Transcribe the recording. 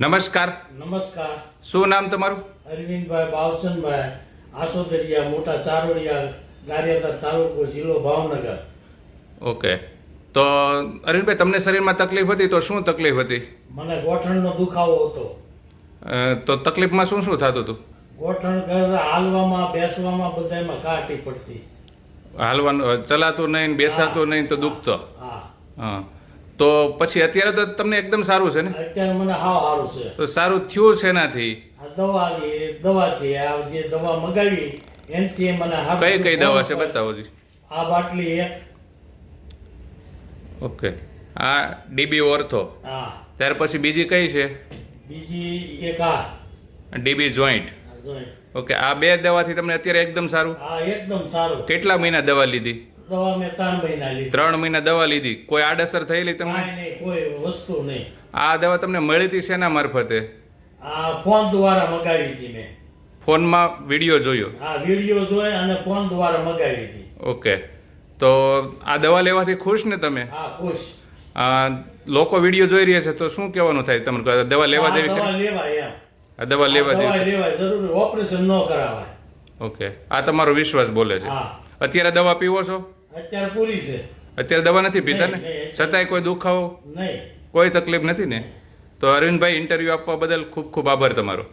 નમસ્કાર. નમસ્કાર. શું નામ તમારું? અરવિંદભાઈ બાવસનભાઈ આસોદરિયા મોટા ચારોડિયા ગારિયાધાર તાલુકો જિલ્લો ભાવનગર. ઓકે. તો અરવિંદભાઈ તમને શરીરમાં તકલીફ હતી તો શું તકલીફ હતી? મને ગોઠણનો દુખાવો હતો. તો તકલીફમાં શું શું થતું હતું? ગોઠણ કરતા હાલવામાં બેસવામાં બધામાં કાટી પડતી. હાલવાનું ચલાતું નહીં બેસાતું નહીં તો દુખતો? હા. હા. તો પછી અત્યારે તો તમને એકદમ સારું છે ને? અત્યારે મને હાવ સારું છે. તો સારું થયું છે એનાથી? આ દવાની દવાથી આ જે દવા મગાવી એનથી મને કઈ કઈ દવા છે? બતાવો જી. આ બાટલી એક. ઓકે. આ ડીબી ઓર્થો. હા. ત્યાર પછી બીજી કઈ છે? બીજી એક આ. DB joint. આ ઓકે. આ બે દવાથી તમને અત્યારે એકદમ સારું? હા એકદમ સારું. કેટલા મહિના દવા લીધી? દવા મેં ત્રણ મહિના લીધી. ત્રણ મહિના દવા લીધી. કોઈ આડઅસર થયેલી તમને? નહીં કોઈ વસ્તુ નહીં. આ દવા તમને મળી હતી શેના મારફતે? આ ફોન દ્વારા મગાવી હતી મેં. ફોનમાં વીડિયો જોયો? હા વીડિયો જોઈ અને ફોન દ્વારા મગાવી હતી. ઓકે. તો આ દવા લેવાથી ખુશ ને તમે? હા ખુશ. લોકો વીડિયો જોઈ રહ્યા છે તો શું કહેવાનું થાય તમને? દવા લેવા જેવી દવા લેવા એમ. આ દવા લેવા જેવી લેવાય જરૂરી. ઓપરેશન ન કરાવાય. ઓકે. આ તમારો વિશ્વાસ બોલે છે. અત્યારે દવા પીવો છો? અત્યારે પૂરી છે. અત્યારે દવા નથી પીતા ને. છતાંય કોઈ દુખાવો? નહીં. કોઈ તકલીફ નથી ને? તો અરવિંદભાઈ ઇન્ટરવ્યૂ આપવા બદલ ખૂબ ખૂબ આભાર તમારો.